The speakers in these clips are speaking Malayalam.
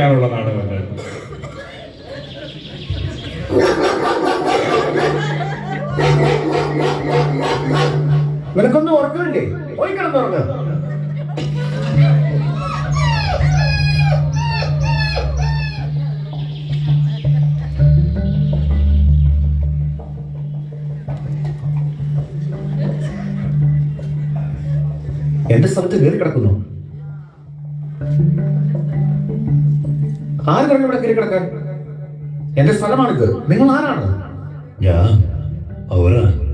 ചിരിക്കാനുള്ള നാടകമല്ല നിനക്കൊന്നും ഉറക്കമില്ലേ? പോയി കിടന്നുറങ്ങ എന്റെ സ്ഥലത്ത് കയറി കിടക്കുന്നു. കിടക്കാൻ. എന്റെ സ്ഥലമാണിത്. നിങ്ങൾ ആരാണ്? ഞാൻ അവരാ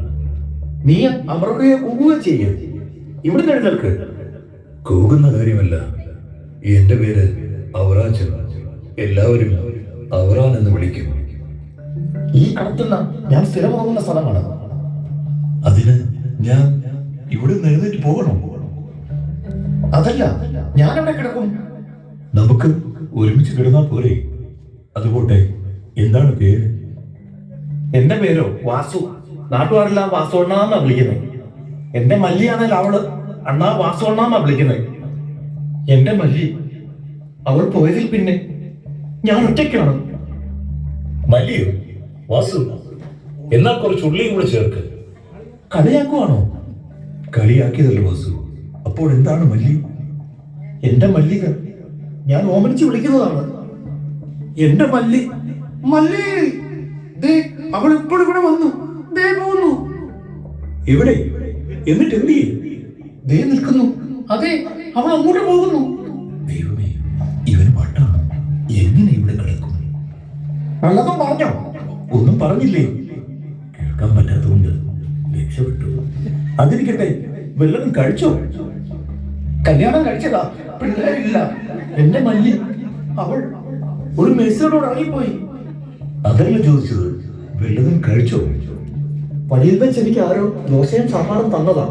നീ അവരുടെ കൂവുകയോ ചെയ്യും. ഇവിടെ എഴുന്നേൽക്ക്. കൂകുന്ന കാര്യമല്ല. എന്റെ പേര് അവറാച്ചൻ എല്ലാവരും അവറാൻ എന്ന് വിളിക്കും. ഈ കടത്തുന്ന ഞാൻ സ്ഥിരമാകുന്ന സ്ഥലമാണ്. അതിന് ഞാൻ ഇവിടെ നിന്ന് പോകണം? പോകണോ അതല്ല ഞാൻ അവിടെ കിടക്കും. നമുക്ക് ഒരുമിച്ച് കിടന്നാൽ പോരെ? അതുപോട്ടെ എന്താണ് പേര്? എന്റെ പേരോ? വാസു. നാട്ടുകാരെല്ലാം വാസു അണ്ണാന്നാ വിളിക്കുന്നത് എന്റെ മല്ലിയാണെങ്കിൽ അവൾ അണ്ണാ വാസു അണ്ണാന്നാ വിളിക്കുന്നത് എന്റെ മല്ലി. അവൾ പോയതിൽ പിന്നെ ഞാൻ ഒറ്റയ്ക്കാണ്. മല്ലിയോ? വാസു എന്നാൽ കുറച്ച് ഉള്ളിയും കൂടെ ചേർക്ക്. കളിയാക്കുവാണോ? കളിയാക്കിയതല്ലോ വാസു. അപ്പോൾ എന്താണ് മല്ലി? എന്റെ മല്ലിക ഞാൻ ഓമനിച്ച് വിളിക്കുന്നതാണ്. എന്റെ മല്ലി. മല്ലി. ദേ അവൾ ഇപ്പോൾ ഇവിടെ വന്നു. ദേ പോകുന്നു എവിടെ? എന്നിട്ട് എന്ത് ചെയ്യും? ദേ നിൽക്കുന്നു. അതെ അവൾ അങ്ങോട്ട് പോകുന്നു. ദൈവമേ ഇവന് വട്ടാണ് എങ്ങനെ ഇവിടെ കിടക്കും? വല്ലതും പറഞ്ഞോ. ഒന്നും പറഞ്ഞില്ലേ? കേൾക്കാൻ പറ്റാത്തതുകൊണ്ട് രക്ഷപ്പെട്ടു. അതിരിക്കട്ടെ വെള്ളം കഴിച്ചോ? കല്യാണം കഴിച്ചതാ. പിള്ളേരില്ല. എന്റെ മല്ലി അവൾ ഒരു മെസ്സിനോട് ഇറങ്ങിപ്പോയി അതല്ല ചോദിച്ചത്. വല്ലതും കഴിച്ചോ? വഴിയിൽ വെച്ച് എനിക്ക് ആരോ ദോശയും സാമ്പാറും തന്നതാ.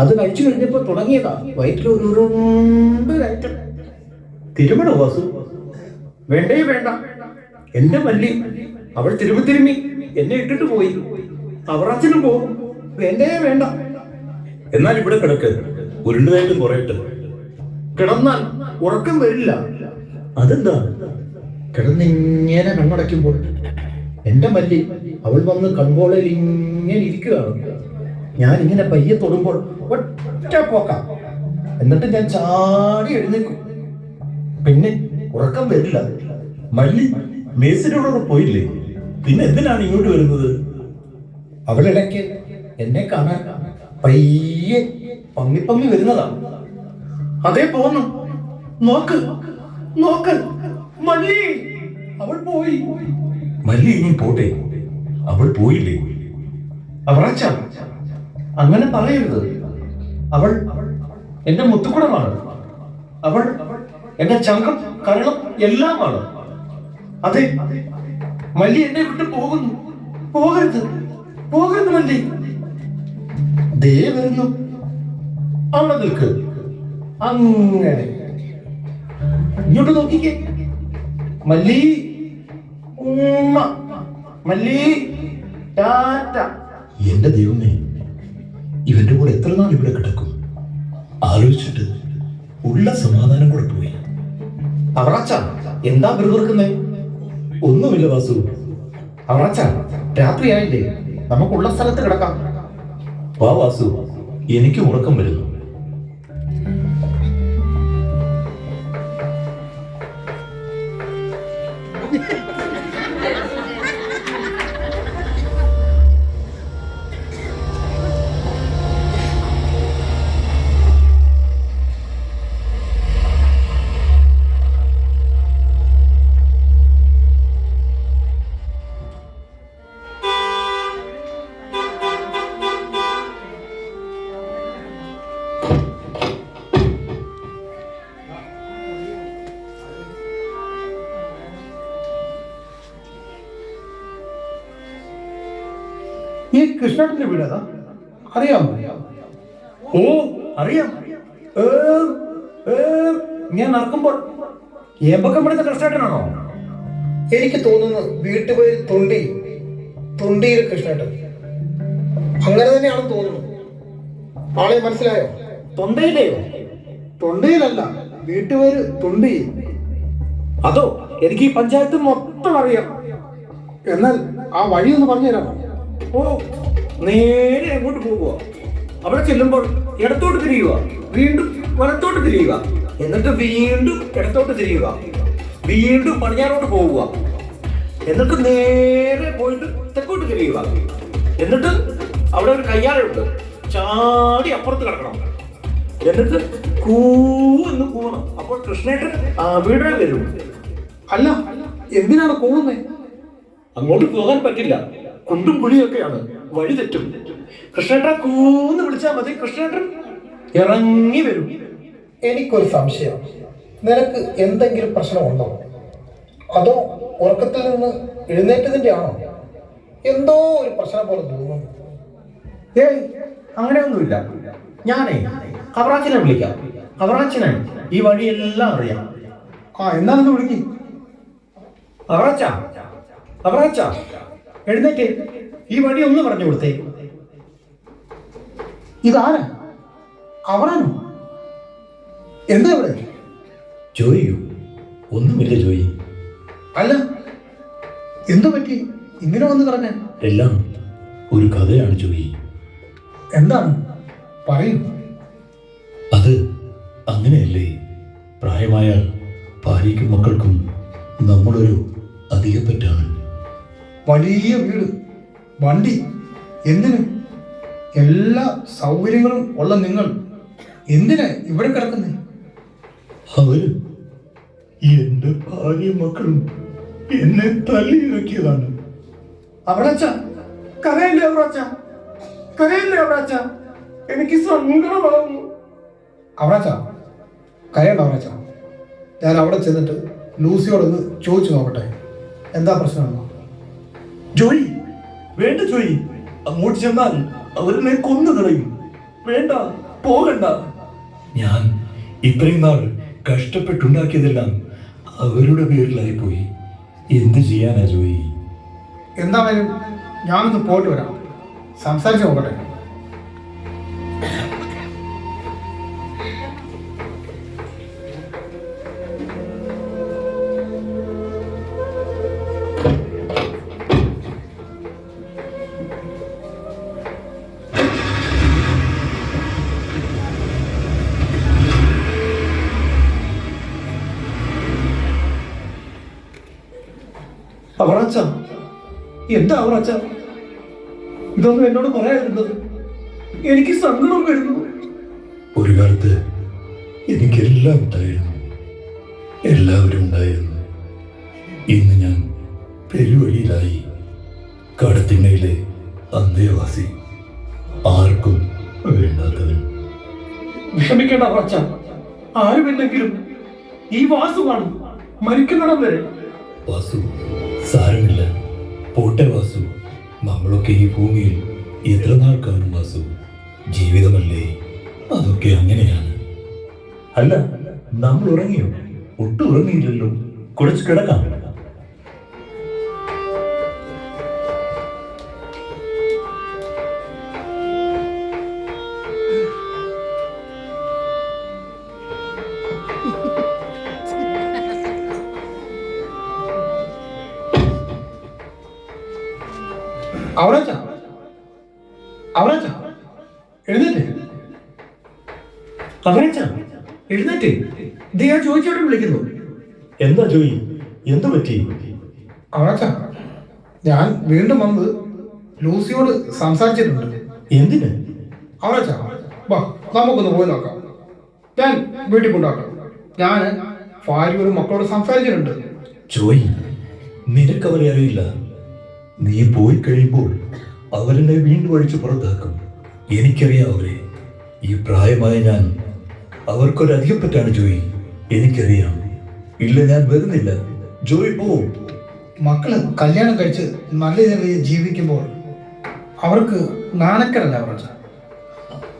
അത് കഴിച്ചു കഴിഞ്ഞപ്പോ തുടങ്ങിയതാ. വയറ്റിൽ ഒരു ഉരുണ്ട് കയറ്റം. തിരുമണ വാസു. വേണ്ടേ വേണ്ട. എന്റെ മല്ലി അവൾ തിരുമ്പി തിരുമ്മി എന്നെ ഇട്ടിട്ട് പോയി. അവർ പോകും. വേണ്ടേ വേണ്ട. എന്നാൽ ഇവിടെ കിടക്ക്. ഉരുണ്ടതായിട്ടും കുറയട്ടെ. കിടന്നാൽ ഉറക്കം വരില്ല. അതെന്താ? കിടന്നിങ്ങനെ കണ്ണടയ്ക്കുമ്പോൾ എന്റെ മല്ലി അവൾ വന്ന് കൺപോളയിൽ ഇങ്ങനെ ഇരിക്കുകയാണ്. ഞാൻ ഇങ്ങനെ പയ്യെ തൊടുമ്പോൾ ഒറ്റ പോക്ക. എന്നിട്ട് ഞാൻ ചാടി എഴുന്നേക്കും പിന്നെ ഉറക്കം വരില്ല. മല്ലി മേസിനോടൊക്കെ പോയില്ലേ? പിന്നെ എന്തിനാണ് ഇങ്ങോട്ട് വരുന്നത്? അവളിടയ്ക്ക് എന്നെ കാണാൻ പയ്യെ പമ്മി പമ്മി വരുന്നതാണ് അതേ പോന്നു. നോക്ക് നോക്ക്. മല്ലി. അവൾ പോയി. മല്ലി ഇനി പോട്ടെ. അവൾ പോയില്ലേ? അവറച്ച. അങ്ങനെ പറയരുത്. അവൾ എന്റെ മുത്തുക്കുടമാണ്. അവൾ എന്റെ ചങ്കം കരണം എല്ലാമാണ്. അതെ മല്ലി എന്നെ വിട്ട് പോകുന്നു. പോകരുത്. പോകരുത് മല്ലി. ദേ വരുന്നു. അവിടെ നിൽക്ക്. അങ്ങനെ. ഇങ്ങോട്ട് നോക്കിക്കേ. മല്ലി ഉമ്മ മല്ലി ടാറ്റ. എന്റെ ദൈവമേ ഇവന്റെ കൂടെ എത്ര നാൾ ഇവിടെ കിടക്കും? ആലോചിച്ചിട്ട് ഉള്ള സമാധാനം കൂടെ പോയി. അവറാച്ച എന്താ പിറുപിറുക്കുന്നേ? ഒന്നുമില്ല വാസു. അവറാച്ച രാത്രിയായില്ലേ? നമുക്കുള്ള സ്ഥലത്ത് കിടക്കാം. വാ വാസു എനിക്ക് ഉറക്കം വരുന്നു കൃഷ്ണേട്ടന്റെ വീട് ഏതാ? അറിയാമോ? ഓ അറിയാം. ഞാൻ നടക്കുമ്പോൾ ഏമ്പക്കം പിടിച്ച കൃഷ്ണേട്ടനാണോ? എനിക്ക് തോന്നുന്നു വീട്ടുപേര് തൊണ്ടി തൊണ്ടിയിൽ കൃഷ്ണേട്ടൻ. അങ്ങനെ തന്നെയാണെന്ന് തോന്നുന്നു. ആളെ മനസ്സിലായോ? തൊണ്ടയിലെയോ? തൊണ്ടയിലല്ല വീട്ടുപേര് തൊണ്ടിയിൽ അതോ എനിക്ക് ഈ പഞ്ചായത്ത് മൊത്തം അറിയാം. എന്നാൽ ആ വഴി ഒന്ന് പറഞ്ഞുതരാമോ? ഓ നേരെ അങ്ങോട്ട് പോവുക അവിടെ ചെല്ലുമ്പോൾ ഇടത്തോട്ട് തിരിയുക. വീണ്ടും വലത്തോട്ട് തിരിയുക. എന്നിട്ട് വീണ്ടും ഇടത്തോട്ട് തിരിയുക. വീണ്ടും പടിഞ്ഞാറോട്ട് പോവുക എന്നിട്ട് നേരെ പോയിട്ട് തെക്കോട്ട് തിരിയുക. എന്നിട്ട് അവിടെ ഒരു കയ്യാലുണ്ട് ചാടി അപ്പുറത്ത് കിടക്കണം. എന്നിട്ട് കൂ എന്ന് കൂവണം. അപ്പോൾ കൃഷ്ണേട്ടൻ വീടിനെ വരും. അല്ല എന്തിനാണ് കൂവുന്നേ? അങ്ങോട്ട് പോകാൻ പറ്റില്ല. കുണ്ടും കുഴിയൊക്കെയാണ്. വഴി തെറ്റും. കൃഷ്ണേട്ടൻ കൂന്ന് വിളിച്ചാൽ മതി. കൃഷ്ണേട്ടൻ ഇറങ്ങി വരും. എനിക്കൊരു സംശയം. നിനക്ക് എന്തെങ്കിലും പ്രശ്നമുണ്ടോ? അതോ ഉറക്കത്തിൽ നിന്ന് എഴുന്നേറ്റതിന്റെ ആണോ? എന്തോ ഒരു പ്രശ്നം പോലെ തോന്നുന്നു ഏയ് അങ്ങനെയൊന്നുമില്ല. ഞാനേ കവറാച്ചിനെ വിളിക്കാം. കവറാച്ചിനെ ഈ വഴിയെല്ലാം അറിയാം. ആ എന്നാണെന്ന് വിളിക്കും. കവറാച്ച? അവറാച്ച എഴുന്നേറ്റ് ഈ വഴി ഒന്ന് പറഞ്ഞു കൊടുത്തേ. ഇതാരാ? അവറാനോ? എന്താ ഇവിടെ? ജോയിയോ? ഒന്നുമില്ല ജോയി. അല്ല എന്തു പറ്റി? ഇങ്ങനെ വന്ന് പറഞ്ഞ. എല്ലാം ഒരു കഥയാണ് ജോയി. എന്താണ്? പറയൂ. അത് അങ്ങനെയല്ലേ? പ്രായമായാൽ ഭാര്യയ്ക്കും മക്കൾക്കും നമ്മളൊരു അധികപ്പറ്റാണ് വലിയ വീട് വണ്ടി എന്തിന്? എല്ലാ സൗകര്യങ്ങളും ഉള്ള നിങ്ങൾ എന്തിനാ ഇവിടെ കിടക്കുന്നേ? അവർ എന്റെ ഭാര്യ മക്കളും എന്നെ തല്ലിയിറക്കിയതാണ്. അവിടച്ച കരയില്ലേ അവിടച്ച കരയില്ലേ അവിടച്ച എനിക്ക് സങ്കടം വളർന്നു അവിടച്ച കരയണ്ട അവിടച്ച ഞാൻ അവിടെ ചെന്നിട്ട് ലൂസിയോടൊന്ന് ചോദിച്ചു നോക്കട്ടെ. എന്താ പ്രശ്നമെന്നോ ജോയി വേണ്ട ജോയി. അങ്ങോട്ട് ചെന്നാൽ അവരെന്നെ കൊന്നു കളയും. വേണ്ട പോകണ്ട. ഞാൻ ഇത്രയും നാൾ കഷ്ടപ്പെട്ടുണ്ടാക്കിയതെല്ലാം അവരുടെ പേരിലായി പോയി എന്ത് ചെയ്യാനാ ജോയി? എന്തായാലും ഞാനൊന്ന് പോയിട്ട് വരാം. സംസാരിച്ച് നോക്കട്ടെ. എന്താ അവറച്ച ഇതൊന്നും എന്നോട് പറയാതിരുന്നത്? എനിക്ക് സങ്കടം വരുന്നു ഒരു കാലത്ത് എനിക്കെല്ലാം ഉണ്ടായിരുന്നു. എല്ലാവരും ഉണ്ടായിരുന്നു. ഇന്ന് ഞാൻ പെരുവഴിയിലായി കടത്തിണ്ണയിലെ അന്തേവാസി ആർക്കും വേണ്ടാത്തവൻ. വിഷമിക്കേണ്ട അവറച്ച ആരുമില്ലെങ്കിലും ഈ വാസു കാണും. മരിക്കുന്നിടം വരെ. വാസു പോട്ടെ വാസു. നമ്മളൊക്കെ ഈ ഭൂമിയിൽ എത്ര നാൾ കാണും വാസു? ജീവിതമല്ലേ? അതൊക്കെ അങ്ങനെയാണ്. അല്ല നമ്മൾ ഉറങ്ങിയോ? ഒട്ടും ഉറങ്ങിയില്ലല്ലോ. കുറച്ച് കിടക്കാം. അവറച്ച. അവറച്ച. എഴുന്നേറ്റ്. അവറച്ച എഴുന്നേറ്റ്. ഇത് ഞാൻ ചോദിച്ചോട്ട് വിളിക്കുന്നു. എന്താ ജോയി? എന്തു പറ്റി? അവറച്ച ഞാൻ വീണ്ടും വന്ന് ലൂസിയോട് സംസാരിച്ചിട്ടുണ്ട്. എന്തിന്? അവറച്ച വാ നമുക്കൊന്ന് പോയി നോക്കാം. ഞാൻ വീട്ടിൽ കൊണ്ടാക്കാം ഞാൻ ഭാര്യയോടും മക്കളോട് സംസാരിച്ചിട്ടുണ്ട്. ജോയി നിനക്കവരെ അറിയില്ല. നീ പോയി കഴിയുമ്പോൾ അവരെന്നെ വീണ്ടും അഴിച്ചു പുറത്താക്കും. എനിക്കറിയാം അവരെ ഈ പ്രായമായ ഞാൻ അവർക്കൊരധികം പറ്റാണ് ജോയി. എനിക്കറിയാം. ഇല്ല ഞാൻ വരുന്നില്ല. ജോയി പോ. മക്കൾ കല്യാണം കഴിച്ച് നല്ല നിലയിൽ ജീവിക്കുമ്പോൾ അവർക്ക് നാണക്കേടല്ല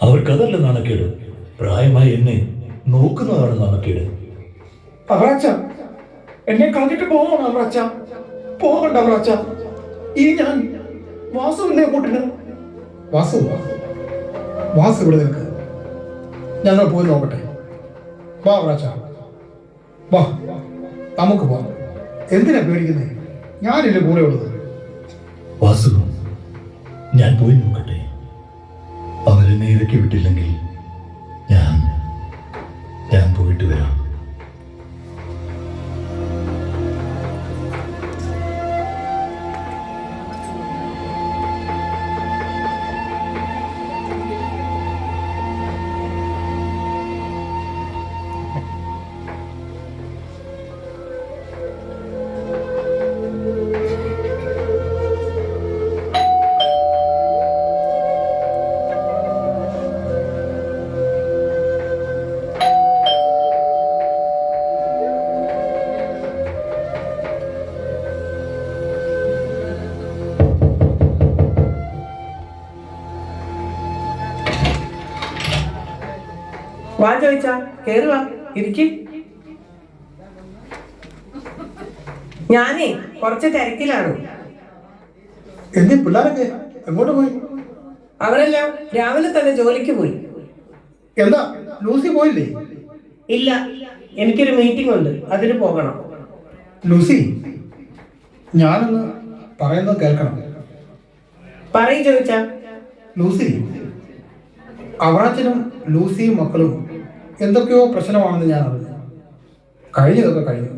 അവർക്കതല്ല നാണക്കേട്. പ്രായമായി എന്നെ നോക്കുന്നതാണ് നാണക്കേട്. അവറാച്ച എന്നെ കളഞ്ഞിട്ട് പോകണം അവറാച്ച പോകണ്ട അവറാച്ച ഈ ഞാൻ വാസുവിനെ കൂട്ടിന്. വാസു? വാസു ഇവിടെ നിൽക്ക് ഞങ്ങൾ പോയി നോക്കട്ടെ. വാ പ്രാച്ച. വാ. നമുക്ക് പോവാം. എന്തിനാ പേടിക്കുന്നേ? ഞാനില്ല കൂടെ ഉള്ളത്. വാസു ഞാൻ പോയി നോക്കട്ടെ. അവരെന്നെ ഇറക്കി വിട്ടില്ലെങ്കിൽ ഞാൻ ഞാൻ പോയിട്ട് വരാം. വാ ചോദിച്ചാ കേറി വാ ഇരിക്ക്. ഞാനേ കുറച്ച് തിരക്കിലാണ്. എന്തി പിള്ളേരൊക്കെ? എങ്ങോട്ട് പോയി? അവരെല്ലാം രാവിലെ തന്നെ ജോലിക്ക് പോയി. എന്താ ലൂസി പോയില്ലേ? ഇല്ല എനിക്കൊരു മീറ്റിംഗ് ഉണ്ട് അതിന് പോകണം. ലൂസി ഞാനൊന്ന് പറയുന്നത് കേൾക്കണം. പറയും ചോദിച്ചാ. ലൂസി അവറാച്ചനും ലൂസിയും മക്കളും എന്തൊക്കെയോ പ്രശ്നമാണെന്ന് ഞാൻ അറിഞ്ഞു കഴിഞ്ഞതൊക്കെ കഴിഞ്ഞു.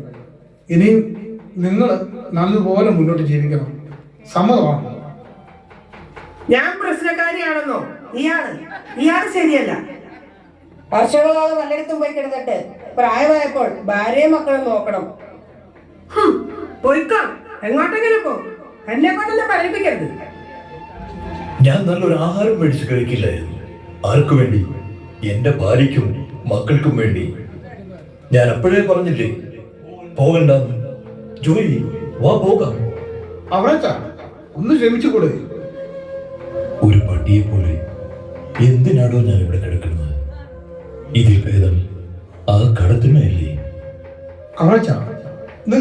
ഇനിയും നിങ്ങൾ നല്ലതുപോലെ മുന്നോട്ട് ജീവിക്കണം. സമ്മതമാണ്? ഞാൻ പ്രശ്നക്കാരിയാണെന്നോ? ഇയാൾ. ഇയാൾ ശരിയല്ല. വർഷങ്ങളോളം പലയിടത്തും പോയി കിടന്നിട്ട് പ്രായമായപ്പോൾ ഭാര്യയും മക്കളും നോക്കണം. ഹും, പോയിക്കോ. എങ്ങോട്ടെങ്കിലും പോ. എന്നെ കൊണ്ടൊന്നും പറയിപ്പിക്കരുത് ഞാൻ നല്ലൊരു ആഹാരം മേടിച്ച് കഴിക്കില്ലായിരുന്നു. ആർക്കു വേണ്ടി? എന്റെ ഭാര്യയ്ക്കും മക്കൾക്കും വേണ്ടി. ഞാൻ അപ്പോഴേ പറഞ്ഞില്ലേ? പോകണ്ട. ജോലി വാ പോകാം. ഒന്ന് ക്ഷമിച്ചുകൂടെ? ഒരു പട്ടിയെ പോലെ എന്തിനാണോ ഞാൻ ഇവിടെ കിടക്കുന്നത്? ഇതിൽ ഭേദം ആ കടത്തിനല്ലേ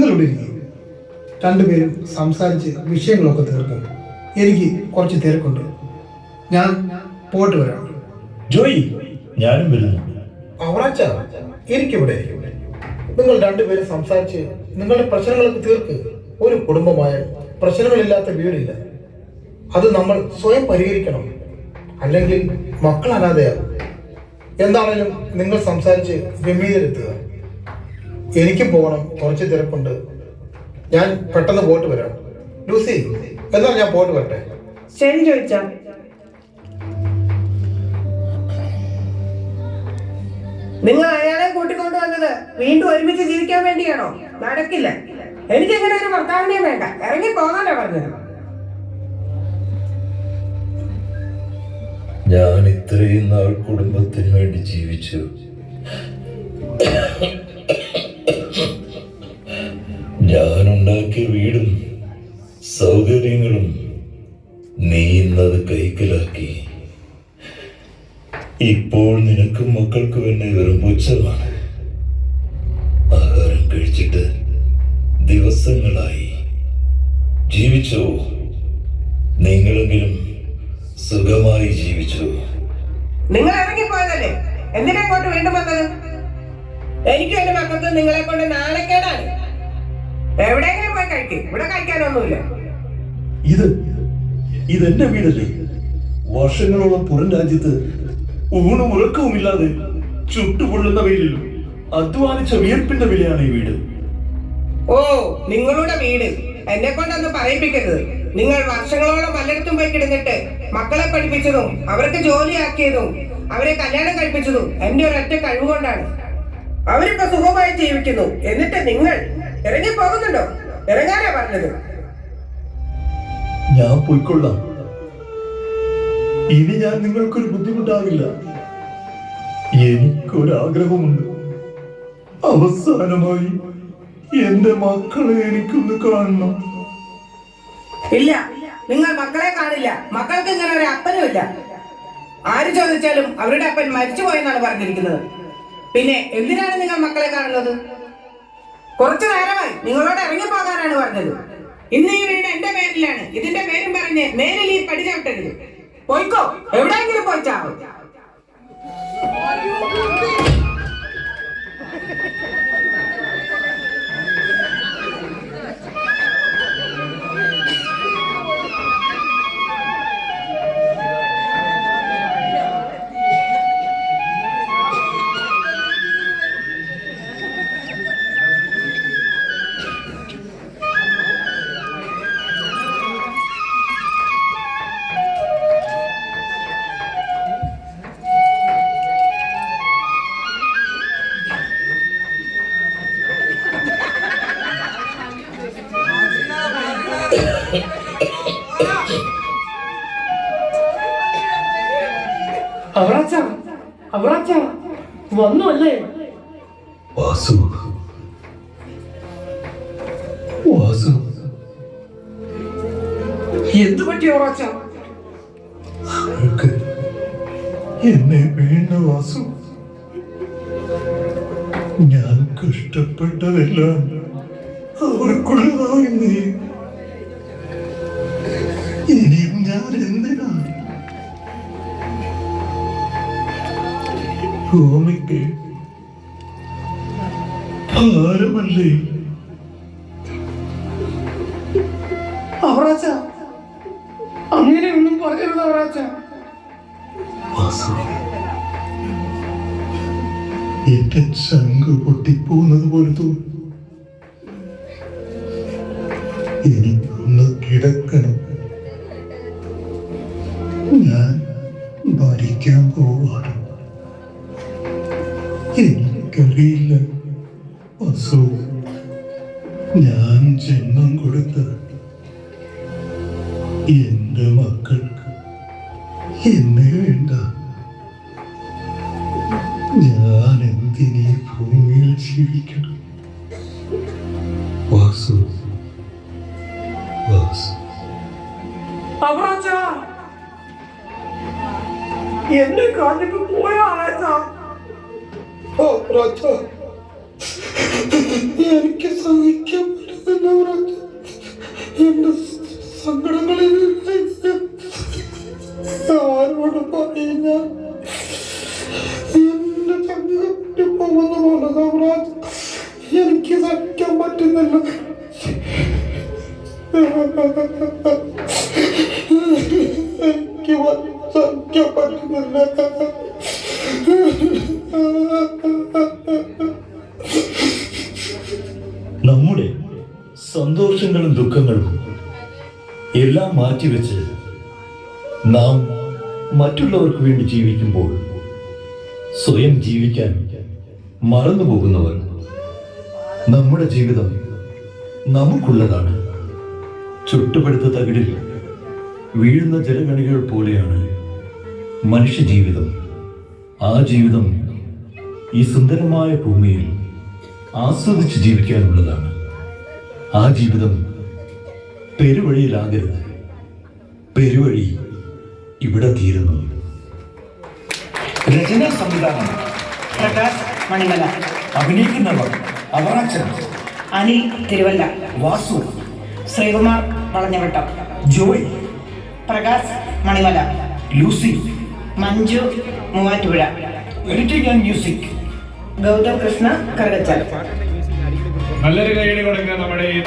ഇവിടെ ഇരിക്കും. രണ്ടുപേരും സംസാരിച്ച് വിഷയങ്ങളൊക്കെ തീർക്കും. എനിക്ക് കുറച്ച് തിരക്കുണ്ട്. ഞാൻ പോയിട്ട് വരാം. ജോയി ഞാനും വരുന്നു. അവറാച്ച എനിക്കിവിടെ നിങ്ങൾ രണ്ടുപേരും സംസാരിച്ച് നിങ്ങളുടെ പ്രശ്നങ്ങളൊക്കെ തീർക്ക്. ഒരു കുടുംബമായ പ്രശ്നങ്ങളില്ലാത്ത വീടില്ല. അത് നമ്മൾ സ്വയം പരിഹരിക്കണം. അല്ലെങ്കിൽ മക്കൾ അനാഥയാകും എന്താണേലും നിങ്ങൾ സംസാരിച്ച് ഗംഭീരത്തുക എനിക്കും പോകണം. കുറച്ച് തിരക്കുണ്ട്. ഞാൻ പെട്ടെന്ന് പോയിട്ട് വരാം. ലൂസി എന്നാൽ ഞാൻ പോയിട്ട് വരട്ടെ? ശരി ചോദിച്ചാ നിങ്ങൾ അയാളെ കൂട്ടിക്കൊണ്ടു വന്നത് വീണ്ടും ഒരുമിച്ച് ജീവിക്കാൻ വേണ്ടിയാണോ? നടക്കില്ല. എനിക്ക് എങ്ങനെ ഒരു ഭർത്താവിനെ വേണ്ട. ഇറങ്ങി പോകാനാ പറഞ്ഞത്. ഞാൻ ഇത്രയും നാൾ കുടുംബത്തിന് വേണ്ടി ജീവിച്ചു. ഇപ്പോൾ നിനക്കും മക്കൾക്കും എന്നെ വെറും പുച്ഛമാണ് ആഹാരം കഴിച്ചിട്ട് ദിവസങ്ങളായി. ജീവിച്ചോ? നിങ്ങളെങ്കിലും സുഖമായി ജീവിച്ചു? നിങ്ങൾ ഇറങ്ങിപ്പോയതല്ലേ? എന്തിനാ ഇങ്ങോട്ട് വീണ്ടും വന്നത്? എനിക്കും എന്റെ മക്കൾക്ക് നിങ്ങളെ കൊണ്ട് നാണക്കേടാണ്. എവിടെയെങ്കിലും പോയി കഴിക്കും. ഇവിടെ കഴിക്കാനൊന്നുമില്ല. ഇത് ഇതെന്റെ വീടല്ലേ? വർഷങ്ങളോളം പുറം രാജ്യത്ത് ഊണും ഉറക്കവുമില്ലാതെ ചുട്ടുപൊള്ളുന്ന വെയിലിൽ അധ്വാനിച്ച വിയർപ്പിന്റെ വിലയാണ് ഈ വീട്. ഓ നിങ്ങളുടെ വീട്. എന്നെ കൊണ്ടൊന്ന് പറയിപ്പിക്കരുത്. നിങ്ങൾ വർഷങ്ങളോളം പലയിടത്തും പോയി കിടന്നിട്ട് മക്കളെ പഠിപ്പിച്ചതും അവർക്ക് ജോലിയാക്കിയതും അവരെ കല്യാണം കഴിപ്പിച്ചതും എന്റെ ഒരൊറ്റ കഴിവുകൊണ്ടാണ്. അവരിപ്പോ സുഖമായി ജീവിക്കുന്നു. എന്നിട്ട് നിങ്ങൾ ഇറങ്ങി പോകുന്നുണ്ടോ ഇറങ്ങാനാ പറഞ്ഞത്? ഞാൻ പോയിക്കൊള്ളാം. ഇനി ഞാൻ നിങ്ങൾക്കൊരു ബുദ്ധിമുട്ടാകില്ല. എനിക്കൊരാഗ്രഹമുണ്ട്. അവസാനമായി എന്റെ മക്കളെ എനിക്കൊന്ന് കാണണം. ഇല്ല നിങ്ങൾ മക്കളെ കാണില്ല. മക്കൾക്ക് ഇങ്ങനെ ഒരു അപ്പനുമില്ല ആര് ചോദിച്ചാലും അവരുടെ അപ്പൻ മരിച്ചു പോയെന്നാണ് പറഞ്ഞിരിക്കുന്നത്. പിന്നെ എന്തിനാണ് നിങ്ങൾ മക്കളെ കാണുന്നത്? കുറച്ചു നേരമായി നിങ്ങളോട് ഇറങ്ങിപ്പോകാനാണ് പറഞ്ഞത്. ഇന്ന് ഈ വീട് എന്റെ പേരിലാണ്. ഇതിന്റെ പേരും പറഞ്ഞ് നേരിൽ ഈ പടി പോയിക്കോ. എവിടെയെങ്കിലും പോയിച്ചാവും അവറാച്ച അവറാച്ച വന്നു അല്ലേ വാസു. വാസു. എന്ത് പറ്റി അവറാച്ച? അവർക്ക് എന്നെ വേണ്ട വാസു. ഞാൻ കഷ്ടപ്പെട്ടതെല്ലാം അവർക്കുള്ളതായി നീ ഇനിയും ഞാൻ എന്തിനാ ഭൂമിക്ക് ഭാരമല്ലേ? അവറാച്ച അങ്ങനെയൊന്നും പറയരുത് അവറാച്ച എന്റെ ചങ്ക് പൊട്ടിപ്പോകുന്നത് പോലെ തോന്നുന്നു എനിക്കൊന്ന് കിടക്കണം. ഞാൻ ഭരിക്കാൻ പോവാണ് എനിക്കറിയില്ല. വസു ഞാൻ ജന്മം കൊടുത്ത എന്റെ മക്കൾക്ക് എന്നെ വേണ്ട. ഞാൻ എന്തിനീ ഭൂമിയിൽ ജീവിക്കണം? വാസു വാസു. എന്നെ കാണിട്ട് പോയ ഒരൊറ്റ എനിക്ക് സഹിക്കാൻ പറ്റുന്നില്ല ഒരൊറ്റ എന്റെ സങ്കടങ്ങളിൽ ആരോട് പറയുന്ന എന്റെ ചങ്കട്ടി പോകുന്ന പോലെ സമ്രാജ് എനിക്ക് സഹിക്കാൻ പറ്റുന്നില്ല. എനിക്ക് സഹിക്കാൻ പറ്റുന്നില്ല. സന്തോഷങ്ങളും ദുഃഖങ്ങളും എല്ലാം മാറ്റിവെച്ച് നാം മറ്റുള്ളവർക്ക് വേണ്ടി ജീവിക്കുമ്പോൾ സ്വയം ജീവിക്കാൻ മറന്നുപോകുന്നവർ നമ്മുടെ ജീവിതം നമുക്കുള്ളതാണ്. ചുട്ടുപടുത്ത തകിടിൽ വീഴുന്ന ജലകണികൾ പോലെയാണ് മനുഷ്യജീവിതം ആ ജീവിതം ഈ സുന്ദരമായ ഭൂമിയിൽ ആസ്വദിച്ച് ജീവിക്കാനുള്ളതാണ്. ആ ജീവിതം പെരുവഴിയിലാകരുത്. പെരുവഴി ഇവിടെ തീരുന്നു. രചന സംവിധാനം Prakash Manimala. അഭിനയിക്കുന്നവർ Avarachan Anil Thiruvalla. Vasu Sreekumar Valanjavattam. Joy Prakash Manimala. Lucy Manju Muvattupuzha. Editing and music Gautham Krishna Karukachal. നല്ലൊരു കൈയടി കൊടുക്കുക നമ്മുടെ ഈ